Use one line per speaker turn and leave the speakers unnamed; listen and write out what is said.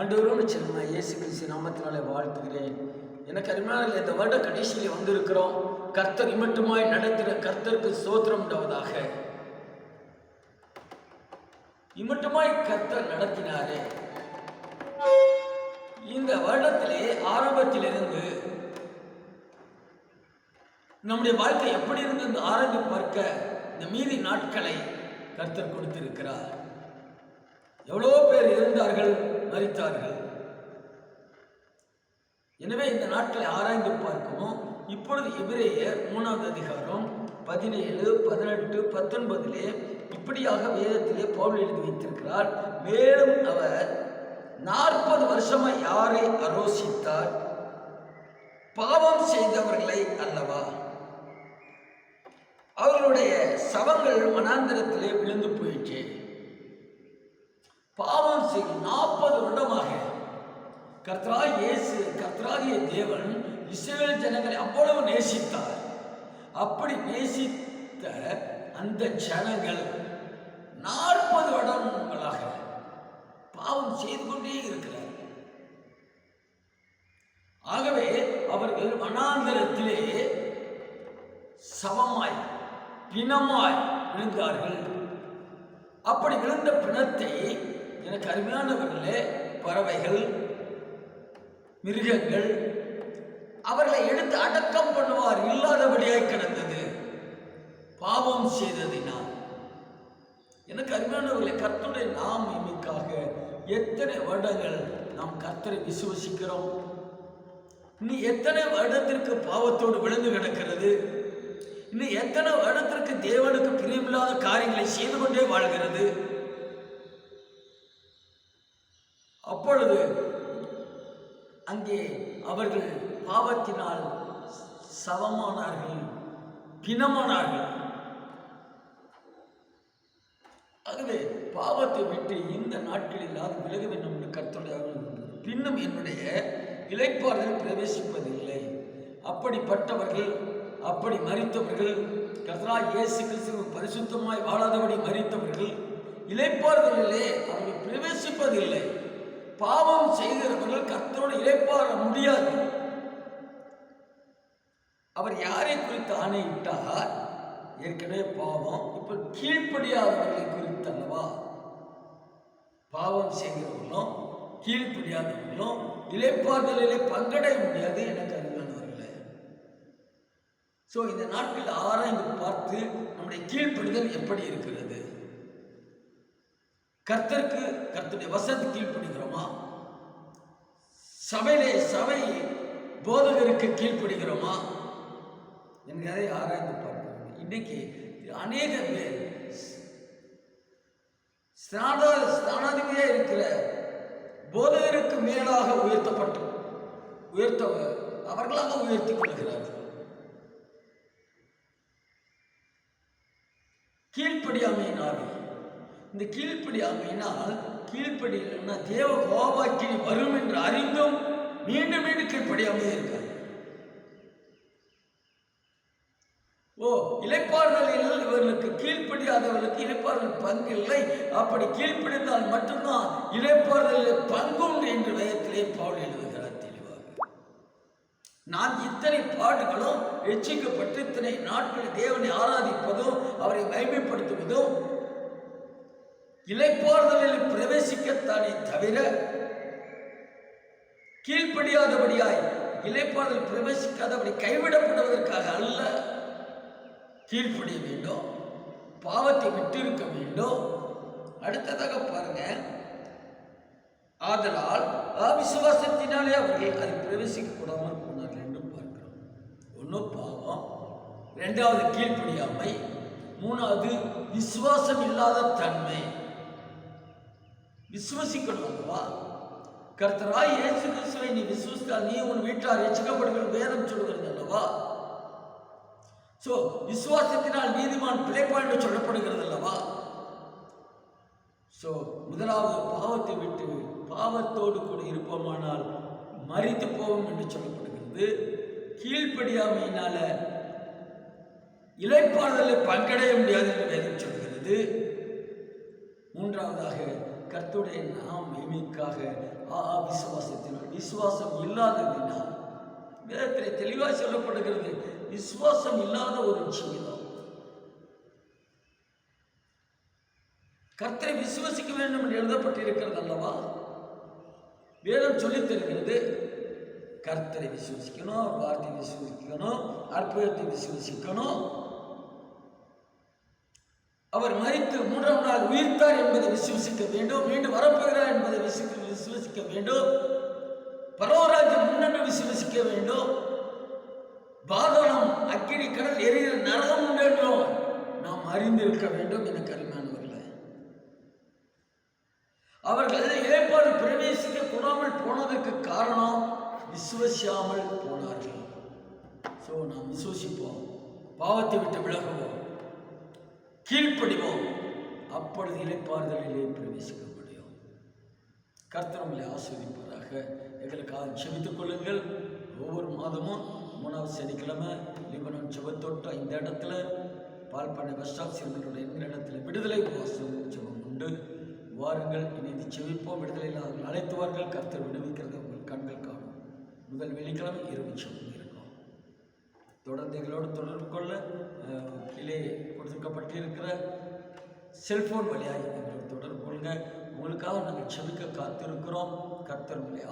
ஆண்டவரும் சின்ன இயேசு கிறிஸ்து நாமத்தினாலே வாழ்த்துகிறேன். எனக்கு அருமையான இந்த வருட கடைசியில் வந்திருக்கிறோம். கர்த்தர் இமட்டுமாய் நடத்துகிற கர்த்தருக்கு சோத்திரம் உண்டாவதாக. இமட்டுமாய் கர்த்தர் நடத்தினாரே. இந்த வருடத்திலே ஆரம்பத்திலிருந்து நம்முடைய வாழ்க்கை எப்படி இருந்து ஆராய்ந்து பார்க்க இந்த மீதி நாட்களை கர்த்தர் கொடுத்திருக்கிறார். எவ்வளோ பேர் இருந்தார்கள்? மறித்தார்கள் எனவே இந்த நாட்களை ஆராய்ந்து பார்க்கவும் இப்பொழுது எபிரேயர் மூணாவது அதிகாரம் பதினேழு பதினெட்டு பத்தொன்பதிலே இப்படியாக வேதத்திலே பவுல் எழுதி வைத்திருக்கிறார். மேலும் அவர் நாற்பது வருஷமா யாரை அரோசித்தார் பாவம் செய்தவர்களை அல்லவா? அவர்களுடைய சவங்கள் மனாந்திரத்திலே விழுந்து போயிற்று. பாவம் செய்யும் நாற்பது கர்த்தராய் இயேசு கர்த்தராகிய தேவன் இஸ்ரேல் ஜனங்களை அவ்வளவு நேசித்தார். அப்படி நேசித்த அந்த ஜனங்கள் நாற்பது வருடங்களாக பாவம் செய்து கொண்டே இருக்கிறார் ஆகவே அவர்கள் வனாந்தரத்திலே சமமாய் பிணமாய் விழுந்தார்கள். அப்படி விழுந்த பிணத்தை எனக்கு அருமையானவர்களே பறவைகள் மிருகங்கள் அவர்களை எடுத்து அடக்கம் பண்ணுவார் இல்லாதபடியாய் கிடந்தது. பாவம் செய்ததினால். எனக்கு அருமையானவர்களை கர்த்தருடைய நாம் இமைக்காக எத்தனை வருடங்கள் நாம் கர்த்தரை விசுவசிக்கிறோம்? இன்னும் எத்தனை வருடத்திற்கு பாவத்தோடு விழுந்து கிடக்கிறது? இன்னும் எத்தனை வருடத்திற்கு தேவனுக்கு பிரியமில்லாத காரியங்களை செய்து கொண்டே வாழ்கிறது? அப்பொழுது அங்கே அவர்கள் பாவத்தினால் சவமானார்கள் பிணமானார்கள். ஆகவே பாவத்தை விட்டு இந்த நாட்களில் அது விலக வேண்டும் என்று கர்த்தருடைய பின்னும் என்னுடைய இழைப்பாளர்கள் பிரவேசிப்பதில்லை. அப்படிப்பட்டவர்கள் அப்படி மறித்தவர்கள் கர்த்தரா இயேசு கிறிஸ்துவ பரிசுத்தமாய் வாழாதபடி மறித்தவர்கள் இலைப்பாறுதலிலே அவர்கள் பிரவேசிப்பதில்லை. பாவம் செய்கிறவர்கள் கர்த்தரோடு இழைப்பாற முடியாது. அவர் யாரை குறித்து ஆணையிட்டார்? ஏற்கனவே பாவம் இப்ப கீழ்ப்படியாதவர்களை குறித்து அல்லவா? பாவம் செய்கிறவர்களும் கீழ்ப்படியாதவர்களும் இலைப்பாறுதலிலே பங்கடைய முடியாது எனக்கு அறிவானவர்களே ஸோ இந்த நாட்களில் ஆராய்ந்து பார்த்து நம்முடைய கீழ்ப்படிதல் எப்படி இருக்கிறது? கர்த்தருக்கு கர்த்தருடைய வசதி கீழ்ப்படுகிறோமா? சபையிலே சபை போதகருக்கு கீழ்ப்படுகிறோமா? என்கிறதை ஆராய்ந்து பார்க்கிறோம் இன்னைக்கு அநேக பேர் ஸ்நானா ஸ்தானாதிபதியாக இருக்கிற போதகருக்கு மேலாக உயர்த்தப்பட்டு உயர்த்த அவர்களாக உயர்த்தி கொள்கிறார்கள் கீழ்ப்படியாமையினால் இந்த கீழ்ப்படி அமைனால் கீழ்ப்படி இல்லைன்னா தேவ கோபாக்கினி வரும் என்று அறிந்தும் மீண்டும் மீண்டும் கீழ்ப்படியாமையே இருக்காது ஓ இலைப்பாறுதலில் இவர்களுக்கு கீழ்ப்படியாதவர்களுக்கு இலைப்பாறுதல் பங்கு இல்லை. அப்படி கீழ்ப்படிந்தால் மட்டும்தான் இலைப்பாறுதலில் பங்கு உண்டு என்று வேதத்திலே பாவல் எழுதுகிறார். தெளிவாக நான் இத்தனை பாடுகளும் ரட்சிக்கப்பட்டு இத்தனை நாட்கள் தேவனை ஆராதிப்பதும் அவரை மகிமைப்படுத்துவதும் இலைப்பாறுதலில் பிரவேசிக்கத்தானே தவிர கீழ்ப்படியாதபடியாய் இலைப்பாறுதல் பிரவேசிக்காதபடி கைவிடப்படுவதற்காக அல்ல. கீழ்ப்படிய வேண்டும் பாவத்தை விட்டிருக்க வேண்டும். அடுத்ததாக பாருங்க. ஆதலால் அவிசுவாசத்தினாலே அவர்கள் அதை பிரவேசிக்க கூடாமல் போனார்கள் என்றும் பார்க்கிறோம். ஒன்று பாவம். ரெண்டாவது கீழ்ப்படியாமை. மூணாவது விசுவாசம் இல்லாத தன்மை. விசுவசிக்கணும் அல்லவா கர்த்தராய் இயேசு கிறிஸ்துவை நீ விசுவசித்தால் நீ உன் வீட்டார் ரசிக்கப்படுகிற வேதம் சொல்கிறது அல்லவா ஸோ விசுவாசத்தினால் நீதிமான் பிழைப்பான் என்று சொல்லப்படுகிறது அல்லவா ஸோ முதலாவது பாவத்தை விட்டு பாவத்தோடு கூட இருப்போமானால் மறித்து போவோம் என்று சொல்லப்படுகிறது. கீழ்ப்படியாமையினால இலைப்பாறுதலில் பங்கடைய முடியாது என்று வேதம் சொல்கிறது. மூன்றாவதாக கர்த்துடைய நாம் மகிமைக்காக ஆ விசுவாசத்தினால் விசுவாசம் இல்லாததினால் வேதத்தில் தெளிவாக சொல்லப்படுகிறது விசுவாசம் இல்லாத ஒரு ஜீவிதம் கர்த்தரை விசுவசிக்க வேண்டும் என்று எழுதப்பட்டிருக்கிறது அல்லவா? வேதம் சொல்லித் தருகிறது கர்த்தரை விசுவசிக்கணும் வார்த்தை விசுவசிக்கணும் அற்புதத்தை விசுவசிக்கணும் அவர் மறித்து மூன்றாம் நாள் உயிர்த்தார் என்பதை விசுவசிக்க வேண்டும் மீண்டும் வரப்போகிறார் என்பதை விசு- விசுவசிக்க வேண்டும். பரவராஜ்யம் முன்னென்று விசுவசிக்க வேண்டும். பாதனம் அக்கினி கடல் எரிகிற நரகம் உண்டு என்றும் நாம் அறிந்திருக்க வேண்டும் என கருமானவர்களே அவர்கள் ஏற்பாடு பிரவேசிக்க கூடாமல் போனதற்கு காரணம் விசுவசியாமல் போனார்கள். ஸோ நாம் விசுவசிப்போம். பாவத்தை விட்டு விலகுவோம். கீழ்ப்படிவோம். அப்பொழுது இலைப்பாறுதலிலே பிரவேசிக்க முடியும் கர்த்தர் ஆஸ்வதிப்பதாக எங்களுக்காக செபித்துக் கொள்ளுங்கள். ஒவ்வொரு மாதமும் மூணாவது சனிக்கிழமை லிபனன் செபத்தோட்டம் இந்த இடத்துல பால்பண்ணை பஸ்டாப் சிறுவனுடைய இந்த இடத்துல விடுதலை உபவாசம் ஜெபம் உண்டு. வாருங்கள் இணைந்து செவிப்போம் விடுதலை இல்லாதவர்கள் அழைத்துவார்கள் கர்த்தர் விடுவிக்கிறது உங்கள் கண்கள் காணும். முதல் வெள்ளிக்கிழமை இரவு செபம் இருக்கும் தொடர்ந்து எங்களோடு தொடர்பு கொள்ள கீழே கொடுக்கப்பட்டிருக்கிற செல்போன் வழியாக எங்களுக்கு தொடர்பு கொள்ளுங்க உங்களுக்காக நாங்கள் செபிக்க காத்திருக்கிறோம். கர்த்தர் உங்களை